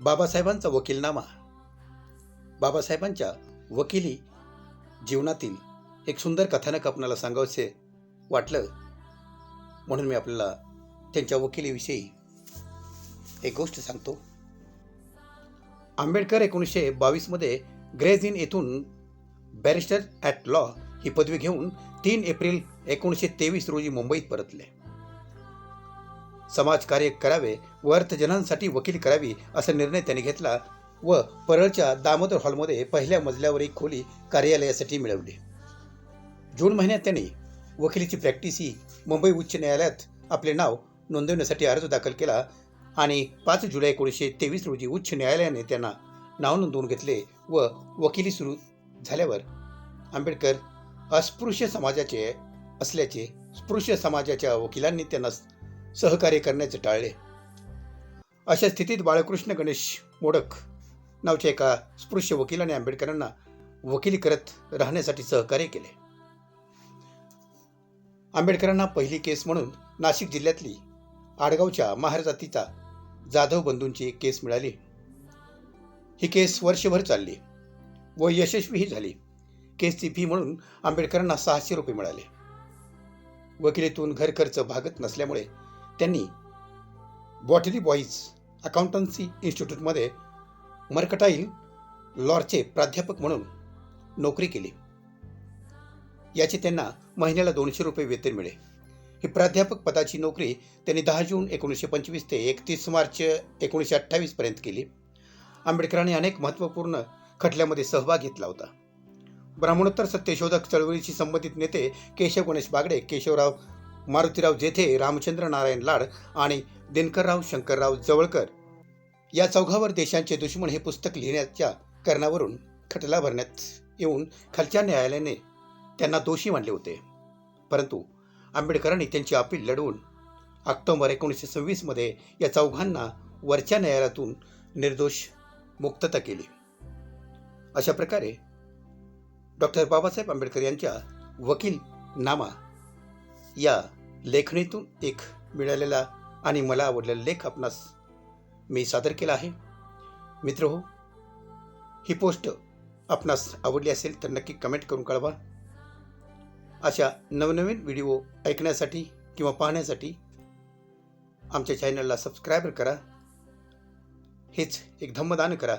बाबासाहेबांचा वकीलनामा. बाबासाहेबांच्या वकिली जीवनातील एक सुंदर कथानक आपणाला सांगावसे वाटलं म्हणून मी आपल्याला त्यांच्या वकिलीविषयी एक गोष्ट सांगतो. आंबेडकर एकोणीसशे बावीसमध्ये ग्रेज इन येथून बॅरिस्टर ॲट लॉ ही पदवी घेऊन तीन एप्रिल एकोणीसशे तेवीस रोजी मुंबईत परतले. समाजकार्य करावे व अर्थजनांसाठी वकील करावी असा निर्णय त्यांनी घेतला व परळच्या दामोदर हॉलमध्ये पहिल्या मजल्यावर एक खोली कार्यालयासाठी मिळवली. जून महिन्यात त्यांनी वकिलीची प्रॅक्टिस ही मुंबई उच्च न्यायालयात आपले नाव नोंदवण्यासाठी अर्ज दाखल केला आणि पाच जुलै एकोणीसशे तेवीस रोजी उच्च न्यायालयाने त्यांना नाव नोंदवून घेतले व वकिली सुरू झाल्यावर आंबेडकर अस्पृश्य समाजाचे असल्याचे स्पृश्य समाजाच्या वकिलांनी त्यांना सहकार्य करण्याचे टाळले अशा स्थितीत बाळकृष्ण गणेश मोडक नावच्या एका स्पृश्य वकिलाने आंबेडकरांना वकिली करत राहण्यासाठी सहकार्य केले. आंबेडकरांना पहिली केस म्हणून नाशिक जिल्ह्यातली आडगावच्या महारजातीचा जाधव बंधूंची एक केस मिळाली. ही केस वर्षभर चालली व यशस्वीही झाली. केसची फी म्हणून आंबेडकरांना सहाशे रुपये मिळाले. वकिलीतून घर खर्च भागत नसल्यामुळे त्यांनी बॉटली बॉईज अकाउंटन्सी इन्स्टिट्यूटमध्ये मर्कटाईल लॉरचे प्राध्यापक म्हणून नोकरी केली. याचे त्यांना महिन्याला दोनशे रुपये वेतन मिळे. ही प्राध्यापक पदाची नोकरी त्यांनी दहा जून एकोणीसशे पंचवीस ते एकतीस मार्च एकोणीसशे अठ्ठावीसपर्यंत केली. आंबेडकरांनी अनेक महत्त्वपूर्ण खटल्यामध्ये सहभाग घेतला होता. ब्राह्मणोत्तर सत्यशोधक चळवळीशी संबंधित नेते केशव गणेश बागडे केशवराव मारुतीराव जेथे रामचंद्र नारायण लाड आणि दिनकरराव शंकरराव जवळकर. या चौघावर देशांचे दुश्मन हे पुस्तक लिहिण्याच्या कारणावरून खटला भरण्यात येऊन खालच्या न्यायालयाने त्यांना दोषी मानले होते. परंतु आंबेडकरांनी त्यांची अपील लढवून ऑक्टोबर एकोणीसशे सव्वीसमध्ये या चौघांना वरच्या न्यायालयातून निर्दोष मुक्तता केली. अशा प्रकारे डॉक्टर बाबासाहेब आंबेडकर यांच्या वकील नामा या लेखणीतून एक मिळालेला आणि मला आवडलेला लेख आपणास मी सादर केला आहे. मित्र हो ही पोस्ट आपणास आवडली असेल तर नक्की कमेंट करून कळवा. अशा नवनवीन व्हिडिओ ऐकण्यासाठी किंवा पाहण्यासाठी आमच्या चॅनलला सबस्क्राईब करा. हेच एक धम्मदान करा.